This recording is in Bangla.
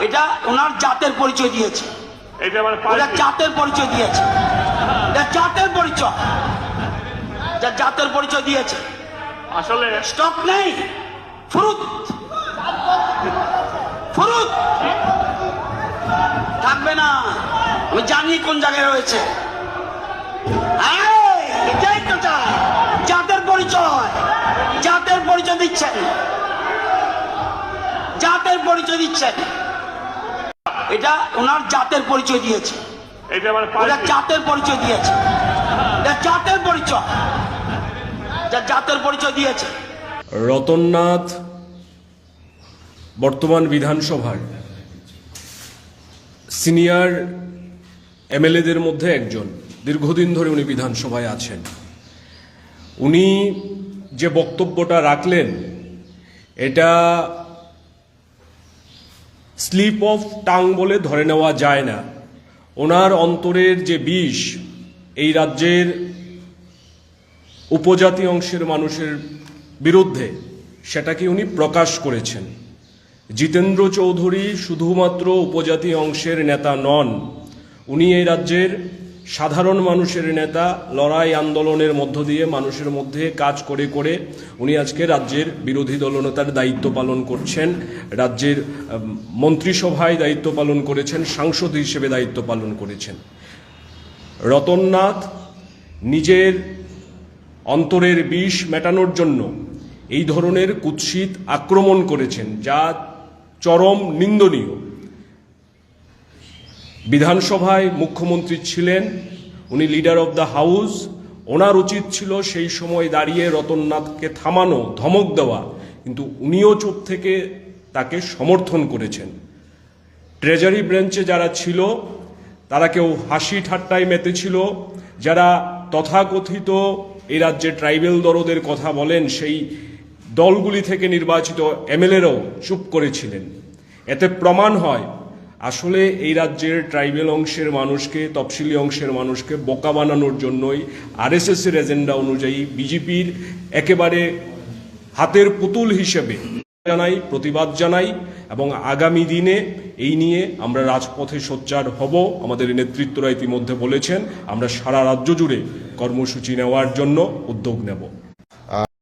এটা ওনার জাতের পরিচয় দিয়েছে। এটা জাতের পরিচয় দিয়েছে। এটা জাতের পরিচয়। যা জাতের পরিচয় দিয়েছে। আসলে স্টক নেই। ফুরুত ফুরুত থাকবে না। আমি জানি কোন জায়গায় রয়েছে। এই, এটাই তো চাই জাতের পরিচয়। জাতের পরিচয় দিচ্ছেন। জাতের পরিচয় দিচ্ছেন। এটা ওনার জাতের পরিচয় দিয়েছে। এটা জাতের পরিচয় দিয়েছে। এটা জাতের পরিচয়। যা জাতের পরিচয় দিয়েছে। রতননাথ বর্তমান বিধানসভার সিনিয়র এমএলএদের মধ্যে একজন। দীর্ঘদিন ধরে উনি বিধানসভায় আছেন। উনি যে বক্তব্যটা রাখলেন এটা স্লিপ অফ টাং বলে ধরে নেওয়া যায় না। ওনার অন্তরের যে বিষ, এই রাজ্যের উপজাতি অংশের মানুষের বিরুদ্ধে সেটাকে উনি প্রকাশ করেছেন? জিতেন্দ্র চৌধুরী শুধুমাত্র উপজাতি অংশের নেতা নন, উনি এই রাজ্যের সাধারণ মানুষের নেতা লড়াই আন্দোলনের মধ্য দিয়ে মানুষের মধ্যে কাজ করে করে উনি আজকে রাজ্যের বিরোধী দলনেতার দায়িত্ব পালন করছেন। রাজ্যের মন্ত্রিসভায় দায়িত্ব পালন করেছেন, সাংসদ হিসেবে দায়িত্ব পালন করেছেন। রতননাথ নিজের অন্তরের বিষ মেটানোর জন্য এই ধরনের কুৎসিত আক্রমণ করেছেন, যা চরম নিন্দনীয়। বিধানসভায় মুখ্যমন্ত্রী ছিলেন, উনি লিডার অব দ্য হাউস ওনার উচিত ছিল সেই সময় দাঁড়িয়ে রতননাথকে থামানো, ধমক দেওয়া, কিন্তু উনিও চুপ থেকে তাকে সমর্থন করেছেন। ট্রেজারি ব্রাঞ্চে যারা ছিল, তারা কেউ হাসি ঠাট্টায় মেতেছিল। যারা তথাকথিত এই রাজ্যে ট্রাইবেল দরদের কথা বলেন, সেই দলগুলি থেকে নির্বাচিত এমএলএরাও চুপ করেছিলেন। এতে প্রমাণ হয় আসলে এই রাজ্যের ট্রাইবেল অংশের মানুষকে, তফসিলি অংশের মানুষকে বোকা বানানোর জন্যই আরএসএস এর এজেন্ডা অনুযায়ী বিজেপির একেবারে হাতের পুতুল হিসেবে জানাই, প্রতিবাদ জানাই এবং আগামী দিনে এই নিয়ে আমরা রাজপথে সোচ্চার হব। আমাদের নেতৃত্বরা ইতিমধ্যে বলেছেন, আমরা সারা রাজ্য জুড়ে কর্মসূচি নেওয়ার জন্য উদ্যোগ নেব।